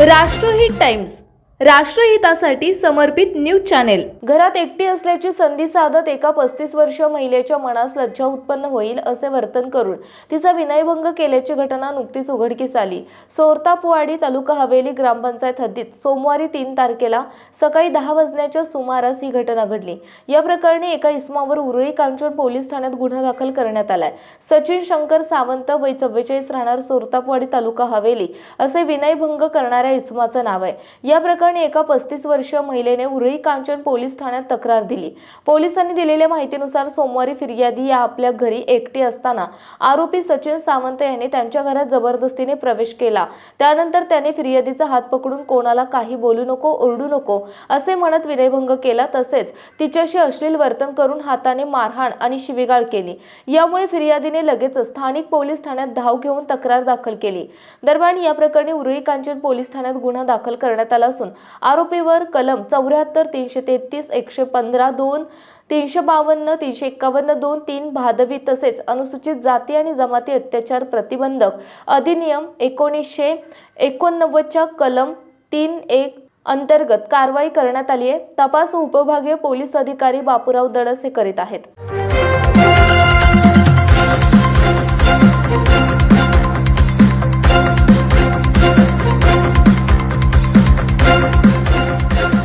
राष्ट्रहित टाइम्स. राष्ट्रहितासाठी समर्पित news channel. घरात एकटी असल्याची संधी साधत एका पस्तीस वर्षीय महिलेच्या मनास लज्जा उत्पन्न होईल असे वर्तन करून तिचा विनयभंग केल्याची घटना नुकतीच उघडकीस आली. सोरतापवाडी तालुका हवेली ग्रामपंचायत हद्दीत सोमवारी तीन तारखेला सकाळी दहा वाजण्याच्या सुमारास ही घटना घडली. या प्रकरणी एका इस्मावर उरळी कांचन पोलीस ठाण्यात गुन्हा दाखल करण्यात आलाय. सचिन शंकर सावंत वय चव्वेचाळीस राहणार सोरतापवाडी तालुका हवेली असे विनयभंग करणाऱ्या इस्माचं नाव आहे. या प्रकरणी एका पस्तीस वर्षीय महिलेने उरळी कांचन पोलीस ठाण्यात तक्रार दिली. पोलिसांनी दिलेल्या माहितीनुसार सोमवारी फिर्यादी या आपल्या घरी एकटी असताना आरोपी सचिन सावंत यांनी त्यांच्या घरात जबरदस्तीने प्रवेश केला. त्यानंतर त्याने फिर्यादीचा हात पकडून कोणाला काही बोलू नको ओरडू नको असे म्हणत विनयभंग केला. तसेच तिच्याशी अश्लील वर्तन करून हाताने मारहाण आणि शिवीगाळ केली. यामुळे फिर्यादीने लगेच स्थानिक पोलीस ठाण्यात धाव घेऊन तक्रार दाखल केली. दरम्यान या प्रकरणी उरळी कांचन पोलीस ठाण्यात गुन्हा दाखल करण्यात आला असून आरोपीवर कलम चौऱ्याहत्तर तीनशे तेहतीस एकशे पंधरा दोन तीनशे बावन्न तीनशे एक्कावन्न दोन तीन भादवी तसेच अनुसूचित जाती आणि जमाती अत्याचार प्रतिबंधक अधिनियम एकोणीसशे एकोणनव्वदच्या कलम तीन एक अंतर्गत कारवाई करण्यात आली आहे. तपास उपविभागीय पोलीस अधिकारी बापूराव दडस हे करीत आहेत.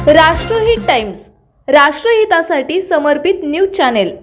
राष्ट्रहित टाइम्स राष्ट्रहितासाठी समर्पित न्यूज चॅनेल.